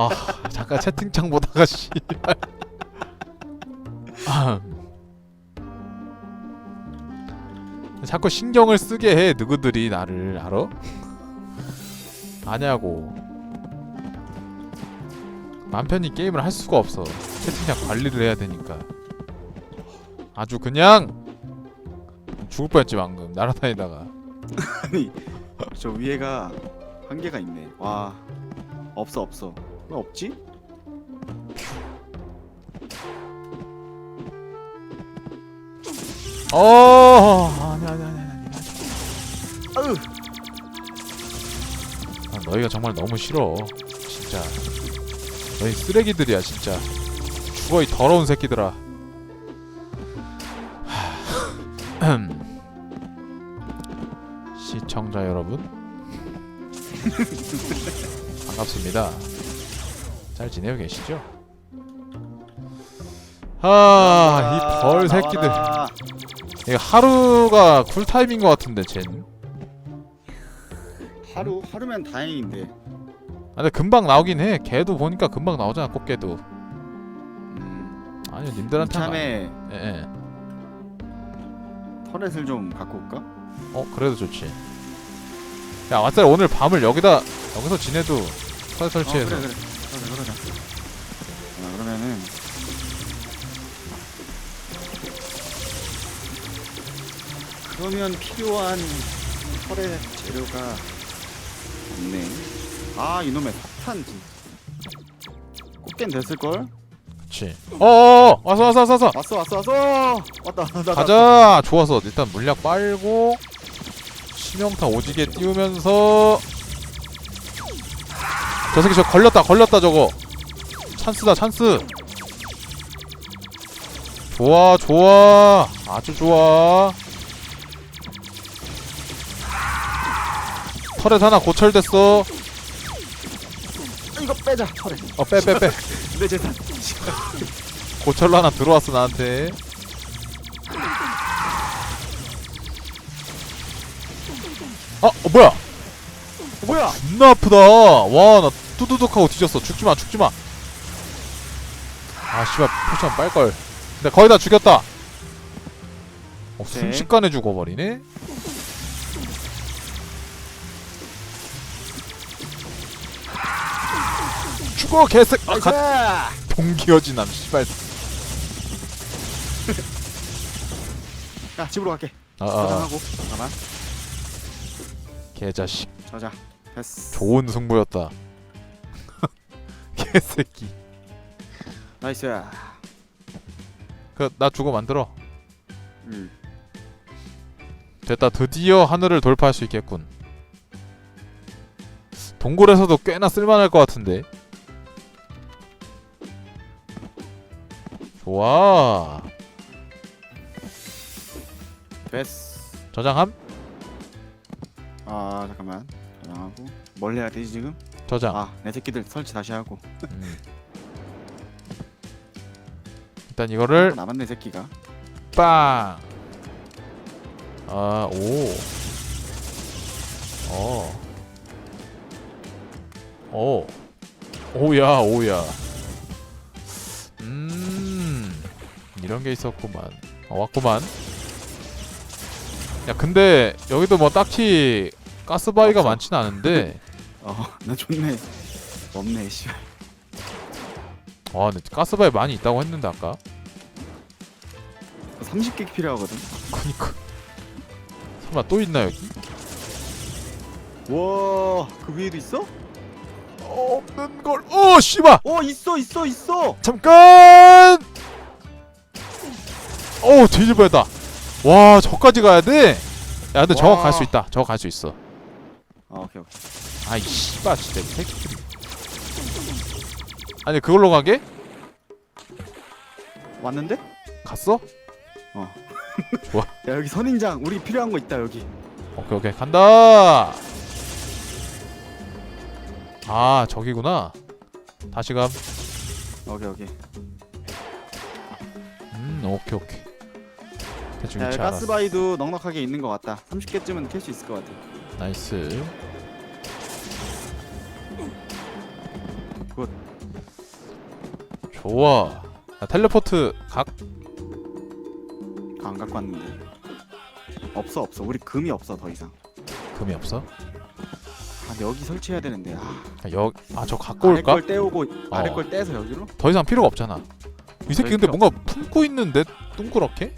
아 잠깐 채팅창 보다가 씨발 자꾸 신경을 쓰게 해 누구들이 나를. 알아? 아냐고. 맘 편히 게임을 할 수가 없어. 채팅창 관리를 해야 되니까. 아주 그냥 죽을 뻔했지 방금. 날아다니다가. 아니 저 위에가 한계가 있네. 와 없어 없어. 왜 없지? 어 아니 아니 아니 아니 아으 아, 너희가 정말 너무 싫어. 진짜. 너희 쓰레기들이야 진짜. 죽어 이 더러운 새끼들아. 시청자 여러분. 반갑습니다 잘 지내고 계시죠? 아 이 벌 새끼들 나와라. 이거 하루가 쿨타임인 것 같은데 쟨 하루 하루면 다행인데. 아, 근데 금방 나오긴 해. 걔도 보니까 금방 나오잖아. 꽃게도. 음, 아니요, 님들한테 참에 예, 예. 터렛을 좀 갖고 올까? 어, 그래도 좋지. 야, 왔어 오늘 밤을 여기다 여기서 지내도 설 어, 설치해서. 그래 그래. 그러자 그러자. 자, 그러면은 그러면 필요한 털의 재료가 없네. 아 이놈의 석탄 진. 꽃겐 됐을 걸? 그렇지. 어, 어, 어, 왔어, 왔어, 왔어, 왔어. 왔어 왔어 왔어. 왔다 왔다. 가자. 좋았어. 일단 물약 빨고 심형타 오지게 띄우면서 저 새끼 저 걸렸다, 걸렸다 저거. 찬스다, 찬스. 좋아, 좋아. 아주 좋아. 터렛 하나 고철됐어. 이거 빼자 털에. 어, 빼, 빼, 빼. 내 재산. 고철로 하나 들어왔어 나한테. 아, 어, 뭐야? 어, 뭐야? 존나 아프다. 와, 나 뚜두둑하고 뒤졌어. 죽지 마, 죽지 마. 아, 씨발, 포션 빨 걸. 근데 거의 다 죽였다. 어, 오케이. 순식간에 죽어버리네. 죽어, 개색. 아, 가, 나이스. 동기어진 남, 씨발. 야 집으로 갈게. 아, 아, 저장하고. 잠깐만. 개자식. 저자. 됐어. 좋은 승부였다. 개새끼. 나이스. 그나 주고 만들어. 음. 됐다. 드디어 하늘을 돌파할 수 있겠군. 동굴에서도 꽤나 쓸만할 것 같은데. 좋아. 됐어. 저장함? 아 잠깐만. 저장하고. 뭘 해야 되지 지금? 저장. 아 내 새끼들 설치 다시 하고. 음. 일단 이거를 남았네 새끼가. 빵. 아, 오. 어. 오. 오야, 오야. 음. 이런 게 있었구만. 어, 왔구만. 야, 근데 여기도 뭐 딱히 가스바위가. 많진 않은데. 어나 좋네. 없네 씨. 와, 근데 가스바위 많이 있다고 했는데 아까. 30개 필요하거든. 그니까. 설마 또 있나 여기? 와그 위에도 있어? 없는 걸. 어, 씨발. 어 있어 있어 있어. 잠깐! 오 뒤집어야다. 와 저까지 가야 돼. 야 근데 저거 와. 갈 수 있다. 저거 갈 수 있어. 아 오케이 오케이. 아이 씨발 진짜 이 새끼들이. 아니 그걸로 가게? 왔는데? 갔어? 야 여기 선인장 우리 필요한 거 있다 여기. 오케이 오케이 간다. 아 저기구나. 다시 감. 오케이 오케이. 음 오케이 오케이. 대충 야 위치 알았어. 가스바이도 넉넉하게 있는 것 같다. 30개쯤은 캘 수 있을 것 같아. 나이스. 좋아 야, 텔레포트 각 안 갖고 왔는데 없어 없어 우리 금이 없어 더 이상 금이 없어? 아 여기 설치해야 되는데 아 여아저 갖고 아래 올까? 걸 떼오고 아래 어. 걸 떼서 여기로? 더 이상 필요가 없잖아 이 새끼 왜 근데 필요 뭔가 품고 있는데 뚱그렇게?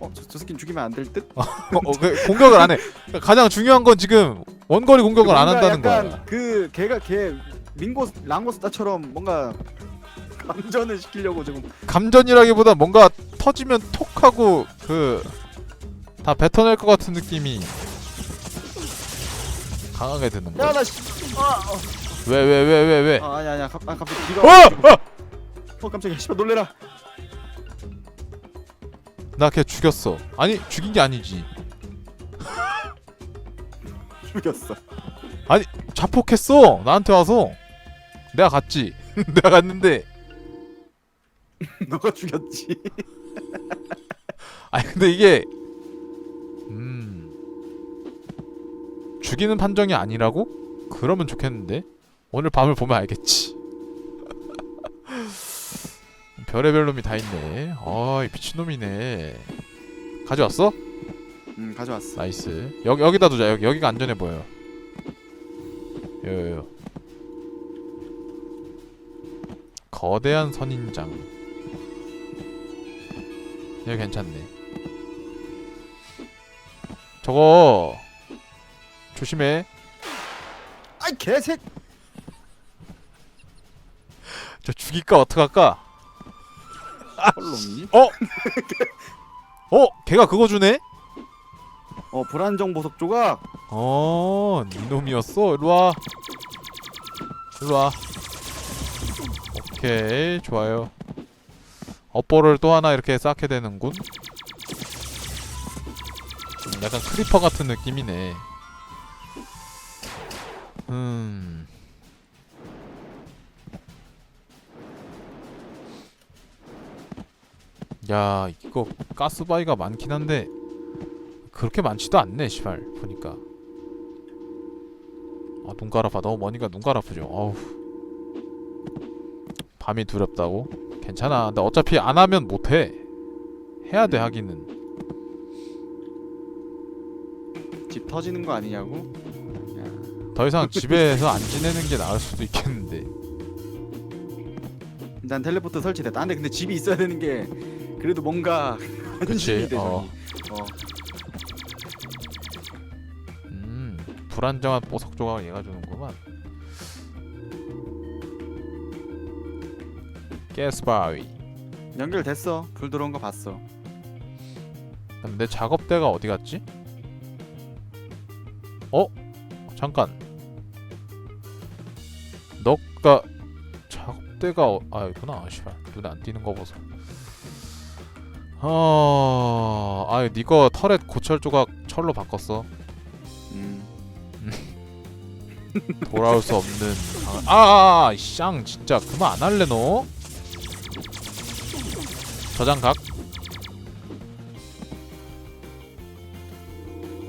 어? 저, 저 스킨 죽이면 안 될 듯? 어, 어, 그 공격을 안 해. 가장 중요한 건 지금 원거리 공격을 안 한다는 거야. 그 걔가 걔 링고 랑고스타처럼 뭔가 감전을 시키려고 지금 감전이라기보다 뭔가 터지면 톡 하고 그 다 뱉어낼 것 같은 느낌이 강하게 드는 거야. 야나 씨. 아, 어. 왜 왜 왜 왜 왜? 아 아니 아니야. 가, 아 갑자기 어! 비가 어! 어 깜짝이야. 씨발 놀래라. 나 걔 죽였어. 아니 죽인 게 아니지. 죽였어. 자폭했어. 나한테 와서 내가 갔지. 내가 갔는데 너가 죽였지. 아니 근데 이게 음 죽이는 판정이 아니라고? 그러면 좋겠는데 오늘 밤을 보면 알겠지. 별의별 놈이 다 있네. 어이 미친놈이네. 가져왔어? 응 가져왔어. 나이스. 여기 여기다 두자. 여기 여기가 안전해 보여. 요요요. 거대한 선인장. 여기 괜찮네. 저거 조심해. 아이 개색. 저 죽일까 어떡할까? 헐놈이. 어, 걔가 그거 주네? 어 불안정 보석 조각. 어, 니놈이었어. 일로 와. 일로 와. 오케이, 좋아요. 업보를 또 하나 이렇게 쌓게 되는군. 음, 약간 크리퍼 같은 느낌이네. 음. 야, 이거 가스바위가 많긴 한데 그렇게 많지도 않네, 시발. 보니까. 아, 눈깔 아파. 너무 머니까 눈깔 아프죠. 어우. 밤이 두렵다고? 괜찮아. 근데 어차피 안 하면 못 해. 해야 돼, 하기는. 집 터지는 거 아니냐고? 야, 더 이상 집에서 안 지내는 게 나을 수도 있겠는데. 일단 텔레포트 설치됐다. 아, 근데 근데 집이 있어야 되는 게 그래도 뭔가 그치, 어. 어. 음, 불안정한 보석 조각을 얘가 주는구만. 가스바위. 연결됐어. 불 들어온 거 봤어. 그럼 내 작업대가 어디 갔지? 어? 잠깐. 너가 작업대가 어... 아 있구나. 씨발 눈에 안 띄는 거 보소. 어... 아 니거 터렛 고철 조각 철로 바꿨어. 음. 돌아올 수 없는 방... 아, 아, 쌍 진짜 그만 안 할래 너? 저장각.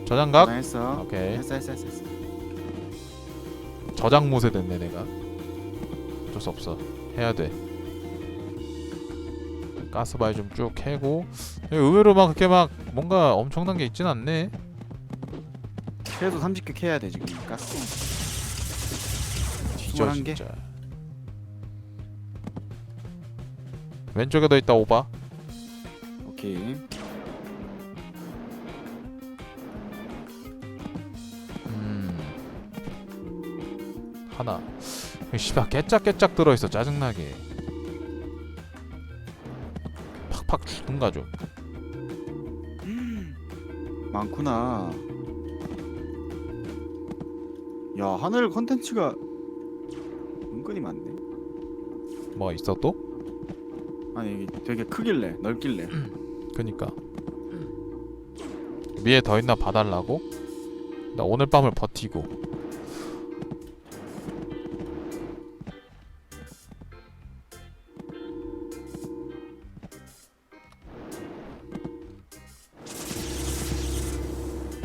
저장각. 했어. 오케이. 했어 했어 했어. 했어. 저장 모세 됐네 내가 어쩔 수 없어 해야 돼 가스바이 좀쭉 캐고 의외로 막 그렇게 막 뭔가 엄청난 게 있진 않네 최소 30개 캐야 돼 지금 가스. 뒤져 21 개? 진짜 왼쪽에 더 있다 오바 오케이. 음 하나 씨발 깨짝깨짝 들어있어 짜증나게 팍팍 주든가 좀 많구나. 야 하늘 컨텐츠가 은근히 많네. 뭐가 있어 또? 아니 이게 되게 크길래 넓길래. 그니까 위에 더 있나 봐달라고? 나 오늘 밤을 버티고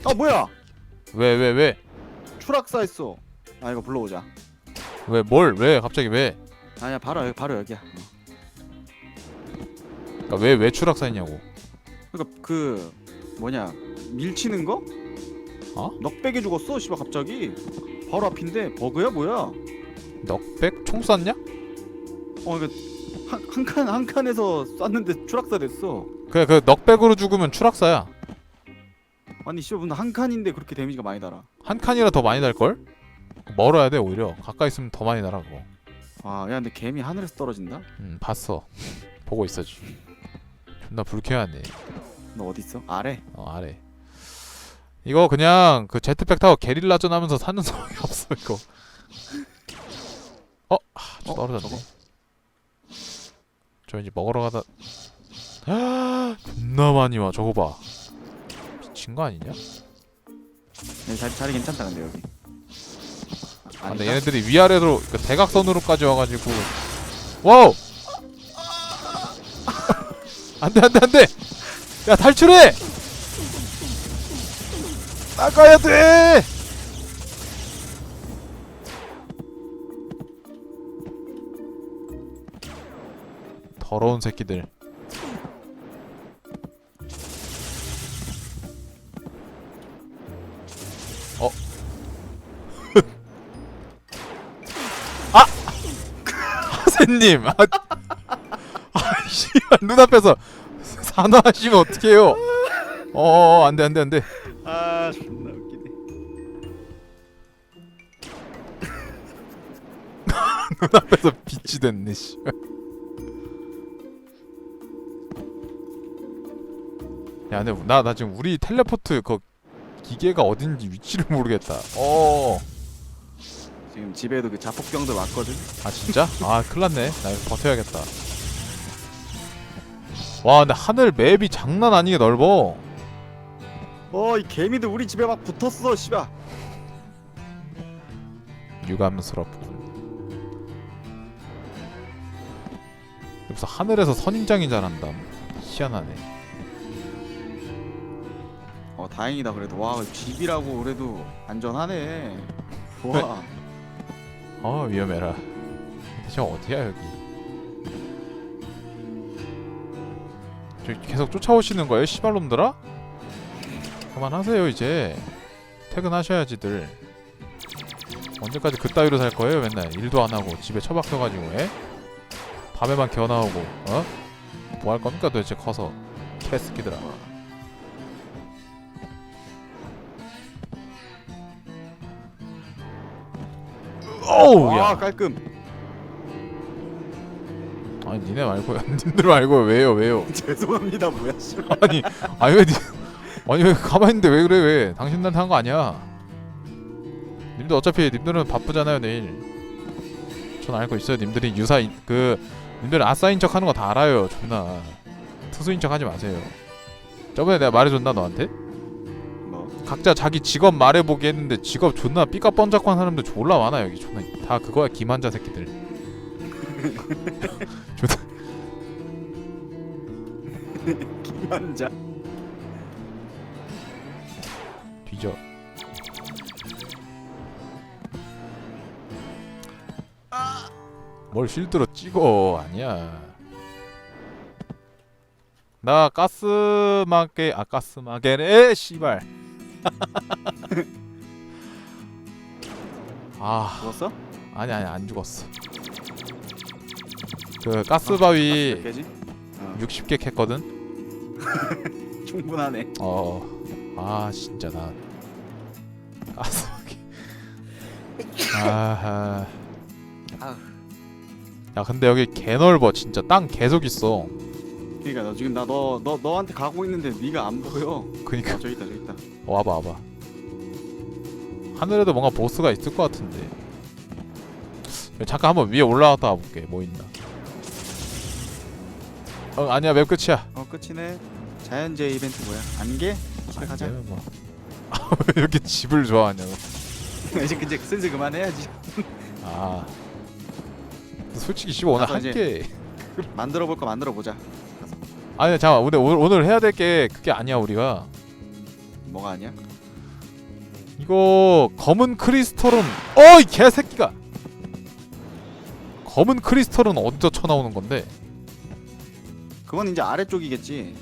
아 뭐야? 왜 왜 왜? 추락사 했어. 아 이거 불러오자. 왜 뭘? 왜? 갑자기 왜? 아니야 바로 여기 바로 여기야. 어. 그러니까 왜 왜 추락사했냐고 그러니까 그 뭐냐 밀치는 거? 어? 넉백에 죽었어 씨발 갑자기 바로 앞인데 버그야 뭐야? 넉백 총 쐈냐? 어 이거 한한 칸 한 칸에서 쐈는데 추락사 됐어. 그래 그 넉백으로 죽으면 추락사야 아니 씨발 무슨 한 칸인데 그렇게 데미지가 많이 달아. 한 칸이라 더 많이 날걸? 멀어야 돼 오히려 가까이 있으면 더 많이 날아 그거 아, 야, 근데 개미 하늘에서 떨어진다? 음 봤어 보고 있어지 존나 불쾌하네 너 어디 있어? 아래. 어 아래 이거 그냥 그 제트팩 타고 게릴라전 하면서 사는 소용이 없어 이거 어? 아, 저 어, 떨어졌네 저거? 저 이제 먹으러 가다 아, 존나 많이 와 저거 봐 미친 거 아니냐? 네, 자리 자리 괜찮다 근데 여기. 아, 아, 근데? 얘네들이 위아래로 그 대각선으로까지 와가지고 와우 안돼 안돼 안돼. 야 탈출해! 나가야 돼! 더러운 새끼들. 어? 하세님 아, 아이씨 눈앞에서 산화하시면 어떡해요 어 안돼 안돼 안돼 아, 존나 웃기네. 눈앞에서 빛이 됐네 씨. 야 근데 나, 나 지금 우리 텔레포트 그 기계가 어딘지 위치를 모르겠다 어. 지금 집에도 그 자폭병들 왔거든. 아 진짜? 아 큰일 났네 나 이거 버텨야겠다 와 근데 하늘 맵이 장난 아니게 넓어 어, 이 개미들 우리 집에 막 붙었어, 씨발. 유감스럽군 여기서 하늘에서 선인장이 자란다 희한하네 어, 다행이다 그래도. 와, 집이라고 그래도 안전하네. 와. 어 위험해라 대체 어디야 여기 계속 쫓아오시는 거예요 씨발놈들아? 그만하세요 이제 퇴근하셔야지들 언제까지 그따위로 살 거예요 맨날 일도 안 하고 집에 처박혀가지고 에? 밤에만 기어나오고 어? 뭐 할 겁니까 도대체 커서 개새끼들아 어우 와, 야 깔끔. 아니 니네 말고요 님들 말고 왜요 왜요? 죄송합니다, 뭐야, 씨발. 아니 아니 왜 니, 아니 왜 가만히 있는데 왜 그래 왜? 당신들한테 한 거 아니야. 님들 어차피 님들은 바쁘잖아요 내일. 전 알고 있어요 님들이 유사 인- 그 님들은 아싸인 척 하는 거 다 알아요 존나. 투수인 척 하지 마세요. 저번에 내가 말해줬나 너한테? 뭐? 각자 자기 직업 말해보기 했는데 직업 존나 삐까뻔쩍한 사람들 졸라 많아 여기 존나. 다 그거야 기만자 새끼들 김한자. 뒤져. 뭘 실드로 찍어 아니야. 나 가스마게 아 가스마게네 씨발. 아. 죽었어? 아니 아니 안 죽었어 그 가스바위 몇 개지? 어, 60개 캤거든? 충분하네. 어 아 진짜 나 가스마게 아하. 야 근데 여기 개 넓어. 진짜 땅 계속 있어. 그러니까 너 지금 나 너 너 너 한테 가고 있는데 네가 안 보여. 그니까. 어, 저기 있다, 저기 있다. 와봐 와봐. 하늘에도 뭔가 보스가 있을 것 같은데. 잠깐 한번 위에 올라갔다 와볼게. 뭐 있나 어 아니야 맵 끝이야 어, 끝이네. 자연재 이벤트 뭐야? 안개? 집에 가자. 뭐. 왜 이렇게 집을 좋아하냐 너. 이제 이제 슬슬 그만해야지. 아 솔직히 씨발 오늘 이제- 할게 만들어 볼 거 만들어 보자. 아니 잠깐 근데 오늘, 오늘 해야 될 게 그게 아니야 우리가 뭐가 아니야? 이거 검은 크리스털은 어이 개새끼가 검은 크리스털은 어디서 쳐나오는 건데 그건 이제 아래쪽이겠지.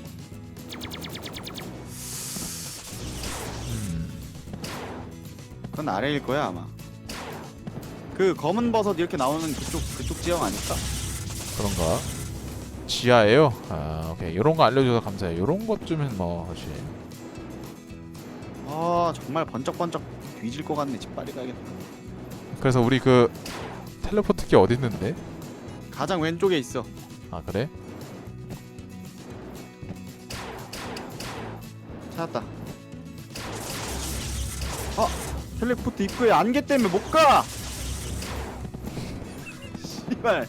음. 그건 아래일 거야 아마. 그 검은 버섯 이렇게 나오는 그쪽 그쪽 지형 아닐까? 그런가? 지하에요? 아 오케이 요런 거 알려줘서 감사해 요런 것쯤은 뭐 사실 아 정말 번쩍번쩍 뒤질 것 같네. 집 빨리 가야겠다. 그래서 우리 그 텔레포트기 어디 있는데? 가장 왼쪽에 있어. 아 그래? 찾았다. 아 텔레포트 입구에 안개 때문에 못 가. 씨발.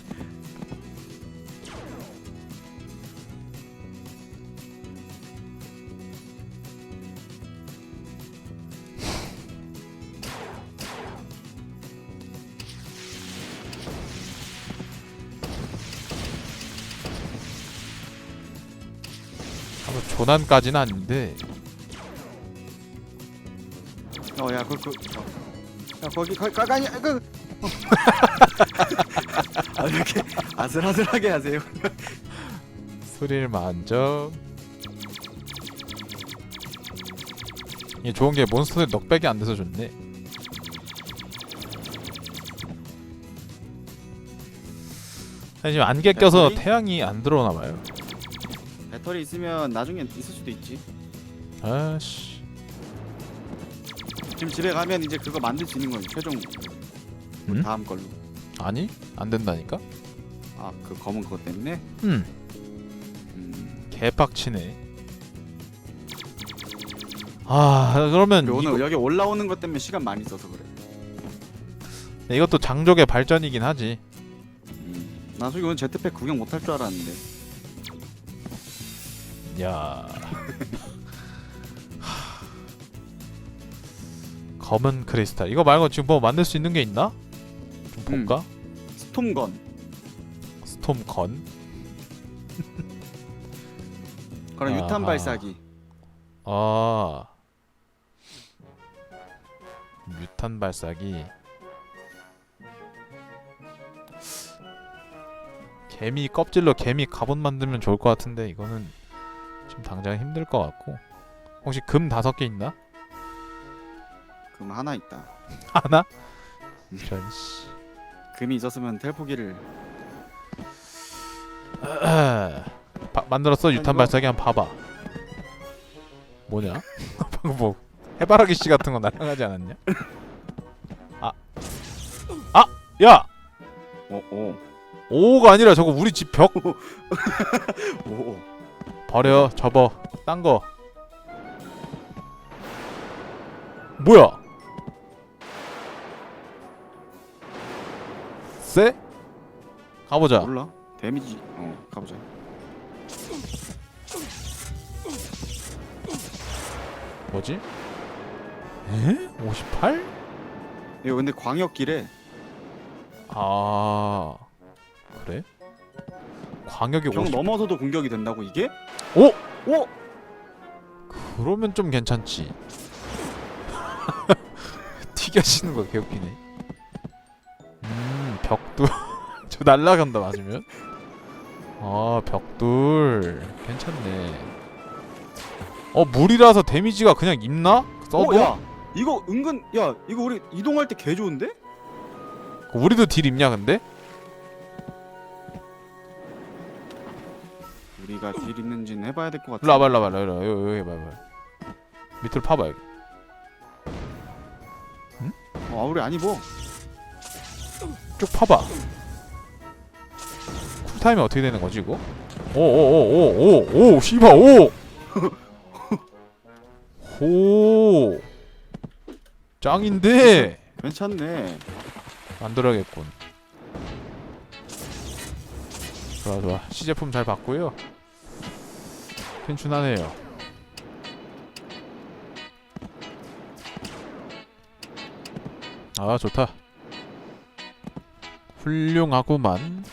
한번 조난까지는 아닌데 야 그 그. 어. 야 거기 거기 가가니 그. 어. 아, 이렇게 아슬아슬하게 하세요. 스릴 만점 이게 좋은 게 몬스터들 넉백이 안 돼서 좋네 아니 지금 안개 껴서 배터리? 태양이 안 들어오나 봐요 배터리 있으면 나중에 있을 수도 있지. 아씨 지금 집에 가면 이제 그거 만들 수 있는 거예요. 최종 음? 다음 걸로. 아니 안 된다니까 아 그 검은 그것 때문에. 음 음. 개빡치네 아 그러면 오늘 이거, 여기 올라오는 것 때문에 시간 많이 써서 그래. 이 것도 장족의 발전이긴 하지 음. 나 솔직히 오늘 제트팩 구경 못할 줄 알았는데. 야 검은 크리스탈 이거 말고 지금 뭐 만들 수 있는 게 있나? 좀 음. 볼까? 스톰건. 스톰건 그럼 유탄 아하. 발사기. 아 뮤탄 발사기 개미 껍질로 개미 갑옷 만들면 좋을 것 같은데 이거는 지금 당장 힘들 것 같고 혹시 금 다섯 개 있나? 금 하나 있다. 하나? 이런 씨 금이 있었으면 텔포기를 바, 만들었어 유탄 발사기 한 번 봐봐 뭐냐? 방금 뭐 해바라기 씨 같은 거 날아가지 않았냐? 아, 아, 야, 오오 오가 아니라 저거 우리 집 벽 오. 버려, 접어, 딴 거. 뭐야? 쎄? 가보자. 몰라. 데미지. 어 가보자. 뭐지? 에? 58? 이거 근데 광역기래. 아 그래? 광역이 벽50 넘어서도 공격이 된다고 이게? 오! 오! 그러면 좀 괜찮지 튀겨지는 거 개웃기네 음 벽돌 저 날라간다 맞으면 아 벽돌 괜찮네 어 물이라서 데미지가 그냥 입나? 써도? 어, 야 이거 은근 야 이거 우리 이동할 때 개 좋은데? 우리도 딜 입냐 근데? 우리가 딜 있는지는 해봐야 될 것 같아. 일로 와봐 일로 와봐 일로 와봐 여기 여기 봐봐 밑으로 파봐 여기 어, 우리 안 입어. 쭉 파봐. 쿨타임이 어떻게 되는 거지 이거? 오오오오오오 씨발 오. 오. 짱인데 괜찮네. 만들어야겠군. 좋아 좋아 시제품 잘 봤고요. 괜춘하네요. 아 좋다. 훌륭하구만.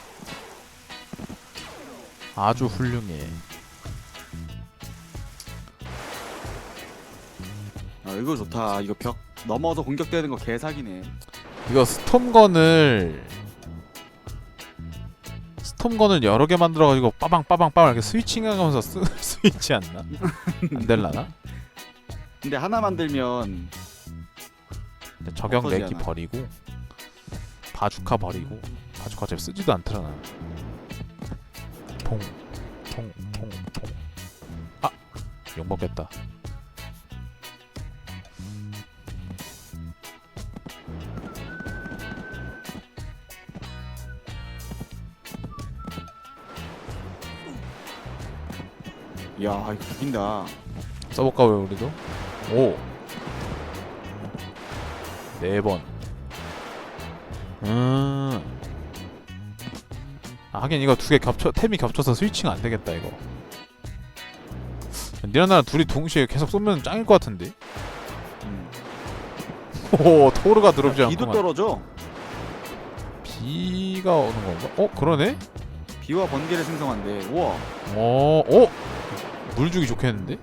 아주 훌륭해. 아 이거 좋다. 이거 벽 넘어서 공격되는 거 개사기네. 이거 스톰건을 아톰건을 여러 개 만들어가지고 빠방 빠방 빠방 이렇게 스위칭하면서 쓰, 스위치 않나? 안 될라나? 근데 하나 만들면 적용. 내기 버리고 바주카 버리고 바주카 어차피 쓰지도 않더라 나. 퐁 퐁 퐁 퐁 아! 욕먹겠다 야 이거 죽인다. 써볼까 왜 우리도? 오! 네 번. 음. 아, 하긴 이거 두 개 겹쳐 템이 겹쳐서 스위칭 안 되겠다 이거. 니랑 둘이 동시에 계속 쏘면 짱일 것 같은데. 음. 오 토르가 들어오지 비도 않구만. 떨어져. 비가 오는 건가? 어 그러네. 비와 번개를 생성한대. 우와. 어, 어. 물 주기 좋겠는데?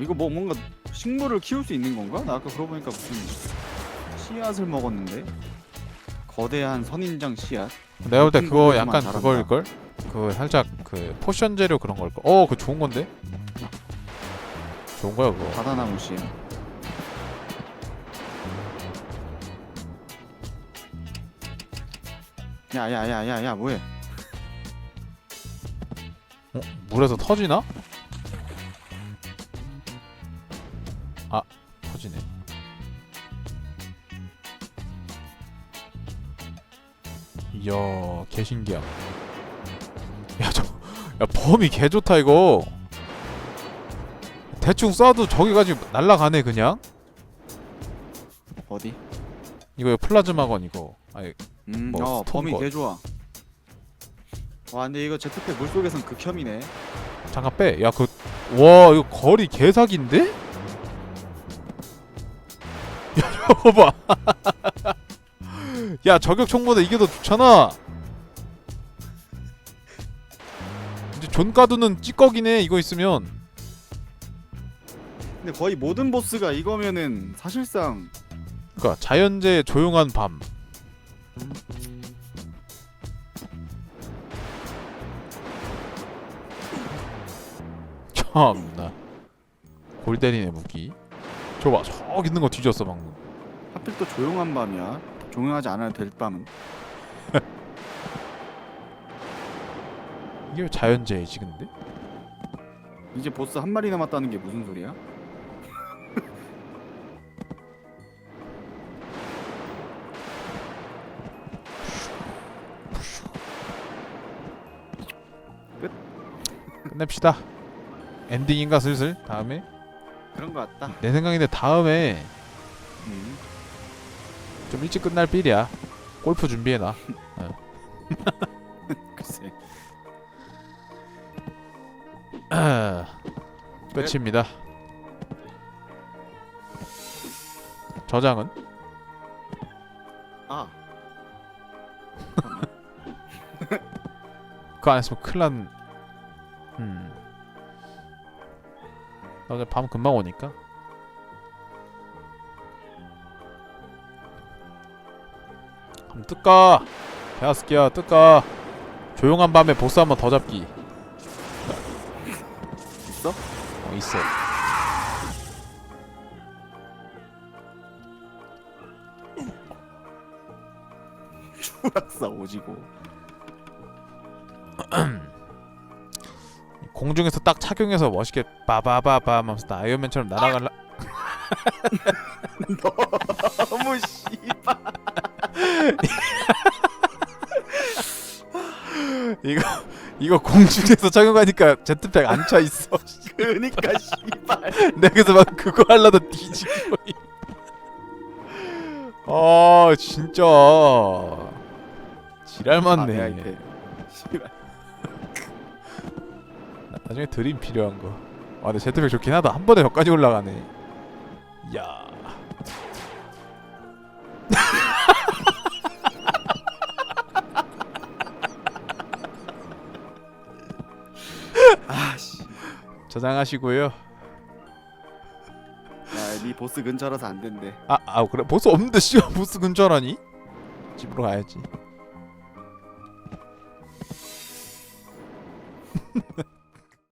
이거 뭐 뭔가 식물을 키울 수 있는 건가? 나 아까 그러고 보니까 무슨 씨앗을 먹었는데 거대한 선인장 씨앗. 내가 볼 때 그거 약간 잘한다. 그걸 걸? 그 살짝 그 포션 재료 그런 걸 걸. 어, 그 좋은 건데? 좋은 거야 그거. 바다나무 씨앗. 야야야야야 뭐해? 어? 물에서 터지나? 개신기야. 야, 저, 야, 범위 개 좋다 이거. 대충 쏴도 저기까지 날라가네 그냥. 어디? 이거 플라즈마건 이거. 아니, 음, 뭐, 어 스톤 범위 것. 개 좋아. 와 근데 이거 제트팩 물속에선 극혐이네. 잠깐 빼. 야, 그, 와, 이거 거리 개사기인데? 야, 저거 봐. 야, 저격 총보다 이게 더 좋잖아. 존가두는 찌꺼기네, 이거 있으면. 근데 거의 모든 보스가 이거면은 사실상 그니까, 자연재해 조용한 밤. 참나. 골 때리네, 무기. 저거 봐, 저기 있는 거 뒤졌어, 방금. 하필 또 조용한 밤이야. 조용하지 않아도 될 밤은. 이게 왜 자연재해지, 근데? 이제 보스 한 마리 남았다는 게 무슨 소리야? 끝냅시다. 엔딩인가 슬슬 다음에 그런 거 같다. 내 생각인데 다음에 음. 좀 일찍 끝날 필이야. 골프 준비해놔. 글 끝입니다. 저장은 아 그거 안 했으면 큰일 난. 음. 나 어제 밤 금방 오니까. 한번 뜰까? 베아스키야 뜰까? 조용한 밤에 보스 한번 더 잡기. 있어. 추락사 오지고. 공중에서 딱 착용해서 멋있게 빠바바바 하면서 나 아이언맨처럼 날아갈라. 너무 씨발. 이거 이거 공중에서 착용하니까 제트팩 안 차 있어. 그러니까 씨발. 내가 그래서 막 그거 하려다 뒤지고. 아 진짜 지랄 아. 아이템. 씨발. 나중에 드림 필요한 거. 아 근데 제트팩 좋긴 하다. 한 번에 여기까지 올라가네. 야. 저장하시고요. 야네 보스 근처라서 안 된대. 아, 아 그래 보스 없는데 씨가 보스 근처라니? 집으로 가야지.